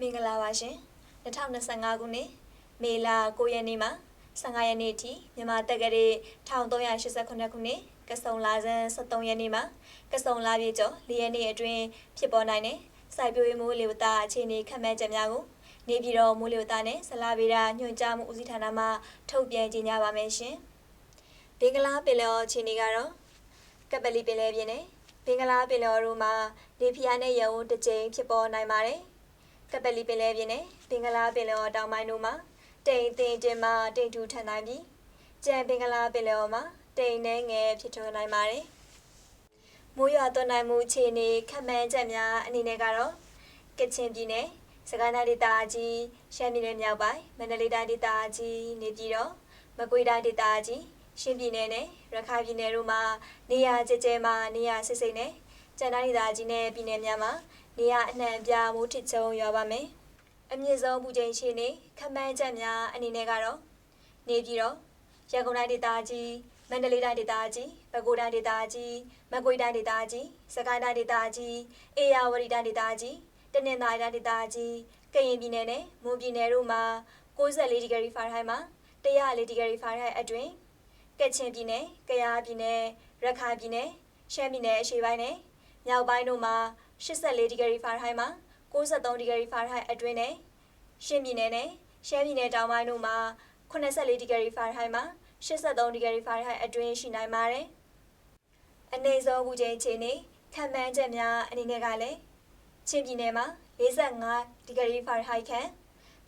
မင်္ဂလာပါရှင်2025ခုနှစ်မေလ9ရက်နေ့မှ15ရက်နေ့ထိမြန်မာတက္ကရာ1389ခုနှစ်ကစုံလာဇန်73ရက်နေ့မှကစုံလာပြည့်ကျော်4ရက်နေ့အတွင်းဖြစ်ပေါ်နိုင်တဲ့စိုက်ပျိုးရေးမိုးလေဝသအခြေအနေခန့်မှန်းချက်များကိုနေပြည်တော်မိုးလေဝသနဲ့ဇလာဗေဒညွှန်ကြားမှုဦးစီးဌာနမှထုတ်ပြန်ကြေညာပါမယ်ရှင်ဘင်္ဂလားပင်လယ်အခြေအနေကတော့ကပလီပင်လယ်ပြင်နဲ့ဘင်္ဂလားပင်လယ်တို့မှာလေပြင်းနဲ့ရေဦးတစ်ကြိမ်ဖြစ်ပေါ်နိုင်ပါတယ်။ ကပလီပင်လယ်ပြင်နဲ့ဘင်္ဂလားပင်လယ်တောင်ပိုင်းတို့မှာတိမ်တင်တင်မှတိမ်ထူထန်နိုင်ပြီးကြံဘင်္ဂလားပင်လယ်မှာတိမ်နဲ့ငယ်ဖြစ်ထွန်းနိုင်ပါတယ်။မိုးရွာသွန်းနိုင်မှုအခြေအနေခန့်မှန်းချက်များအနေနဲ့ကတော့ကချင်ပြည်နယ်စကိုင်းတိုင်းဒေသကြီးရှမ်းပြည်နယ်မြောက်ပိုင်းမန္တလေးတိုင်းဒေသကြီးနေပြည်တော်မကွေးတိုင်းဒေသကြီးရှင်းပြည်နယ်နဲ့ရခိုင်ပြည်နယ်တို့မှာနေရာကျကျမှနေရာစစ်စိတ်နဲ့ကျန်တိုင်းဒေသကြီးနဲ့ပြည်နယ်များမှာ နေရာအနှံ့ပြားမိုးထစ်ချုံရွာပါမယ်။အမြင့်ဆုံးပူချိန်ရှိနေခန့်မှန်းချက်များအနေနဲ့ကတော့နေပြည်တော်ရန်ကုန်တိုင်းဒေသကြီးမန္တလေးတိုင်းဒေသကြီးပဲခူးတိုင်းဒေသကြီးမကွေးတိုင်းဒေသကြီးစကိုင်းတိုင်းဒေသကြီးအေရဝတီတိုင်းဒေသကြီးတနင်္သာရီတိုင်းဒေသကြီးကရင်ပြည်နယ်နဲ့မွန်ပြည်နယ်တို့မှာ64ဒီဂရီဖာရင်ဟိုက်မှာ104ဒီဂရီဖာရင်ဟိုက်အတွင်းကချင်ပြည်နယ်၊ကယားပြည်နယ်၊ရခိုင်ပြည်နယ်၊ရှမ်းပြည်နယ်အရှေ့ပိုင်းနဲ့မြောက်ပိုင်းတို့မှာ 84ဒီဂရီဖာရင်ဟိုက်မှာ63ဒီဂရီဖာရင်ဟိုက်အတွင်းနဲ့ရှမ်းပြည်နယ်နဲ့ရှမ်းပြည်နယ်တောင်ပိုင်းတို့မှာ84ဒီဂရီဖာရင်ဟိုက်မှာ83ဒီဂရီဖာရင်ဟိုက်အတွင်းရှိနိုင်ပါတယ်။အနေဆုံးပူချိန်အခြေအနေခံမှန်းချက်များအနေနဲ့ကလည်းချင်းပြည်နယ်မှာ45ဒီဂရီဖာရင်ဟိုက်ခန့်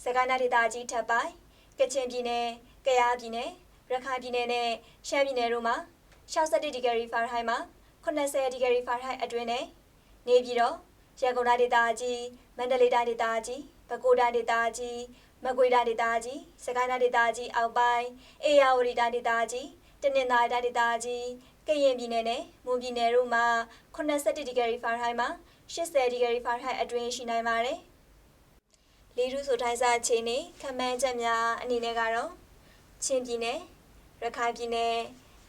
စကိုင်းတိုင်းဒေသကြီးထပ်ပိုင်းကချင်ပြည်နယ်၊ကယားပြည်နယ်၊ရခိုင်ပြည်နယ်နဲ့ရှမ်းပြည်နယ်တို့မှာ61ဒီဂရီဖာရင်ဟိုက်မှာ80ဒီဂရီဖာရင်ဟိုက်အတွင်းနဲ့ နေပြည်တော်ရန်ကုန်တိုင်းဒေသကြီးမန္တလေးတိုင်းဒေသကြီးပဲခူးတိုင်းဒေသကြီးမကွေးတိုင်းဒေသကြီးစကိုင်းတိုင်းဒေသကြီးအောက်ပိုင်းအေရဝတီတိုင်းဒေသကြီးတနင်္သာရီတိုင်းဒေသကြီးကရင်ပြည်နယ်နဲ့မွန်ပြည်နယ်တို့မှာ81ဒီဂရီဖာရင်ဟိုက်မှာ80ဒီဂရီဖာရင်ဟိုက်အတွင်းရှိနိုင်ပါတယ်။လေထူးဆိုတိုင်းစာအခြေအနေခန့်မှန်းချက်များအနေနဲ့ကတော့ချင်းပြည်နယ်ရခိုင်ပြည်နယ်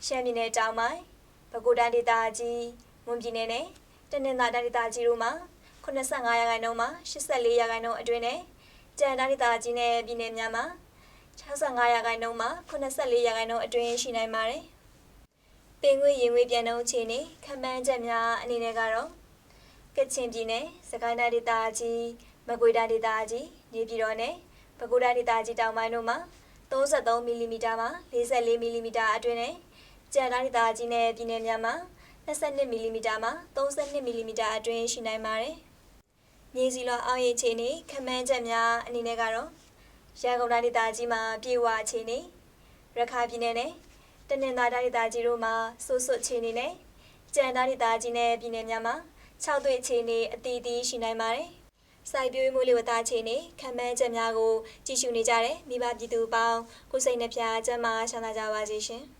ရှမ်းပြည်နယ်တောင်ပိုင်းပဲခူးတိုင်းဒေသကြီးမွန်ပြည်နယ်နဲ့ တနင်္သာရီတိုင်းဒေသကြီးတို့မှာ85ရာခိုင်နှုန်းမှ84ရာခိုင်နှုန်းအတွင်းနဲ့ကြံတိုင်းဒေသကြီးနဲ့ပြည်နယ်များမှာ65ရာခိုင်နှုန်းမှ84ရာခိုင်နှုန်းအတွင်းရှိနိုင်ပါတယ်။ပင်ငွေရင်ငွေပြန်နှုန်းအခြေအနေခန့်မှန်းချက်များအနေနဲ့ကတော့ကချင်ပြည်နယ်စကိုင်းတိုင်းဒေသကြီးမကွေးတိုင်းဒေသကြီးနေပြည်တော်နဲ့ပဲခူးတိုင်းဒေသကြီးတောင်ပိုင်းတို့မှာ33မီလီမီတာမှ44မီလီမီတာအတွင်းနဲ့ကြံတိုင်းဒေသကြီးနဲ့ပြည်နယ်များမှာ 22မီလီမီတာမှ32မီလီမီတာအတွင်းရှိနိုင်ပါတယ်။မြေစီလွှာအောက်ရေအခြေအနေခန့်မှန်းချက်များအနေနဲ့ကတော့ရန်ကုန်တိုင်းဒေသကြီးမှာပြေဝအခြေအနေရခိုင်ပြည်နယ်နဲ့တနင်္သာရီတိုင်းဒေသကြီးတို့မှာဆွဆွအခြေအနေနဲ့ကြံတိုင်းဒေသကြီးနဲ့ပြည်နယ်များမှာ6သွေးအခြေအနေအသီးသီးရှိနိုင်ပါတယ်။စိုက်ပျိုးမှုလေဝသအခြေအနေခံမှန်းချက်များကိုကြည့်ရှုနေကြတဲ့မိဘပြည်သူပေါင်းကိုစိတ်နှဖျားကျန်းမာချမ်းသာကြပါစေရှင်။